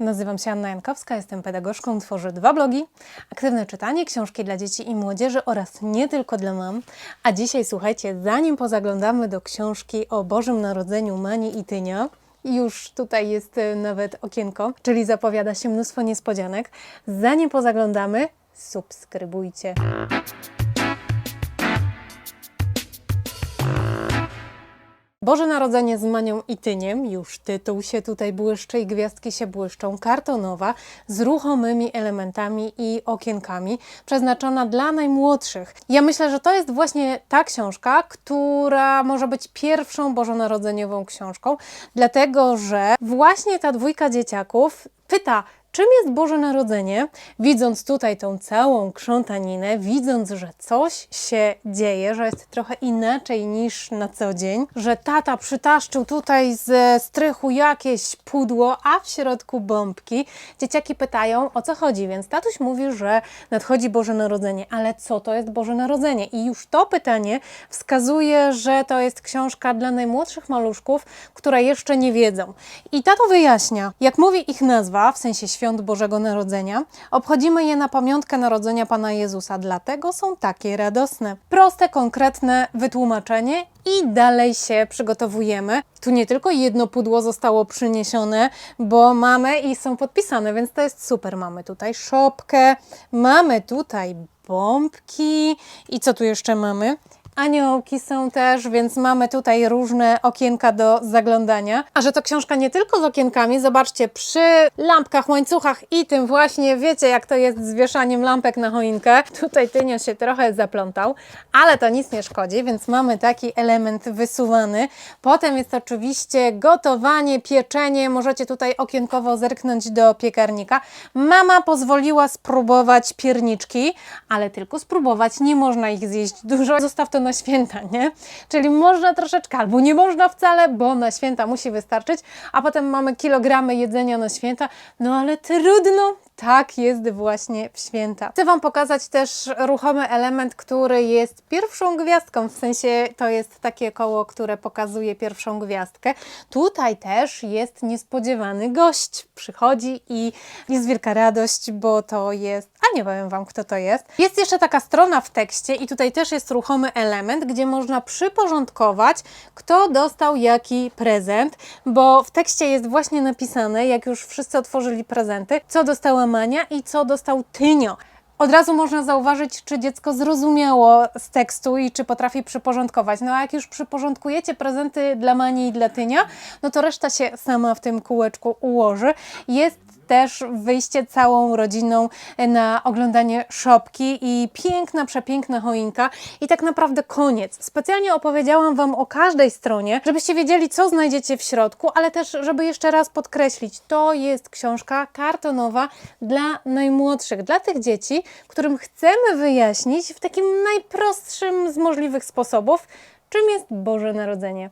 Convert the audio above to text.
Nazywam się Anna Jankowska, jestem pedagogzką, tworzę dwa blogi, aktywne czytanie, książki dla dzieci i młodzieży oraz nie tylko dla mam. A dzisiaj słuchajcie, zanim pozaglądamy do książki o Bożym Narodzeniu Mani i Tynia, już tutaj jest e, nawet okienko, czyli zapowiada się mnóstwo niespodzianek. Zanim pozaglądamy, subskrybujcie. Boże Narodzenie z Manią i Tyniem, już tytuł się tutaj błyszczy i gwiazdki się błyszczą, kartonowa z ruchomymi elementami i okienkami, przeznaczona dla najmłodszych. Ja myślę, że to jest właśnie ta książka, która może być pierwszą bożonarodzeniową książką, dlatego że właśnie ta dwójka dzieciaków pyta, Czym jest Boże Narodzenie? Widząc tutaj tą całą krzątaninę, widząc, że coś się dzieje, że jest trochę inaczej niż na co dzień, że tata przytaszczył tutaj ze strychu jakieś pudło, a w środku bombki, dzieciaki pytają o co chodzi, więc tatuś mówi, że nadchodzi Boże Narodzenie, ale co to jest Boże Narodzenie? I już to pytanie wskazuje, że to jest książka dla najmłodszych maluszków, które jeszcze nie wiedzą. I tato wyjaśnia, jak mówi ich nazwa, w sensie świąt Bożego Narodzenia, obchodzimy je na pamiątkę narodzenia Pana Jezusa, dlatego są takie radosne. Proste, konkretne wytłumaczenie i dalej się przygotowujemy. Tu nie tylko jedno pudło zostało przyniesione, bo mamy i są podpisane, więc to jest super. Mamy tutaj szopkę, mamy tutaj bombki i co tu jeszcze mamy? Aniołki są też, więc mamy tutaj różne okienka do zaglądania. A że to książka nie tylko z okienkami, zobaczcie, przy lampkach, łańcuchach i tym właśnie, wiecie jak to jest z wieszaniem lampek na choinkę. Tutaj Tynio się trochę zaplątał, ale to nic nie szkodzi, więc mamy taki element wysuwany. Potem jest oczywiście gotowanie, pieczenie. Możecie tutaj okienkowo zerknąć do piekarnika. Mama pozwoliła spróbować pierniczki, ale tylko spróbować, nie można ich zjeść dużo. Zostaw to na święta, nie? Czyli można troszeczkę, albo nie można wcale, bo na święta musi wystarczyć, a potem mamy kilogramy jedzenia na święta, no ale trudno, tak jest właśnie w święta. Chcę Wam pokazać też ruchomy element, który jest pierwszą gwiazdką, w sensie to jest takie koło, które pokazuje pierwszą gwiazdkę. Tutaj też jest niespodziewany gość. Przychodzi i jest wielka radość, bo to jest, nie powiem Wam kto to jest. Jest jeszcze taka strona w tekście i tutaj też jest ruchomy element, gdzie można przyporządkować, kto dostał jaki prezent, bo w tekście jest właśnie napisane, jak już wszyscy otworzyli prezenty, co dostała Mania i co dostał Tynio. Od razu można zauważyć, czy dziecko zrozumiało z tekstu i czy potrafi przyporządkować. No a jak już przyporządkujecie prezenty dla Mani i dla Tynia, no to reszta się sama w tym kółeczku ułoży. Jest też wyjście całą rodziną na oglądanie szopki i piękna, przepiękna choinka i tak naprawdę koniec. Specjalnie opowiedziałam Wam o każdej stronie, żebyście wiedzieli, co znajdziecie w środku, ale też, żeby jeszcze raz podkreślić, to jest książka kartonowa dla najmłodszych, dla tych dzieci, którym chcemy wyjaśnić w takim najprostszym z możliwych sposobów, czym jest Boże Narodzenie.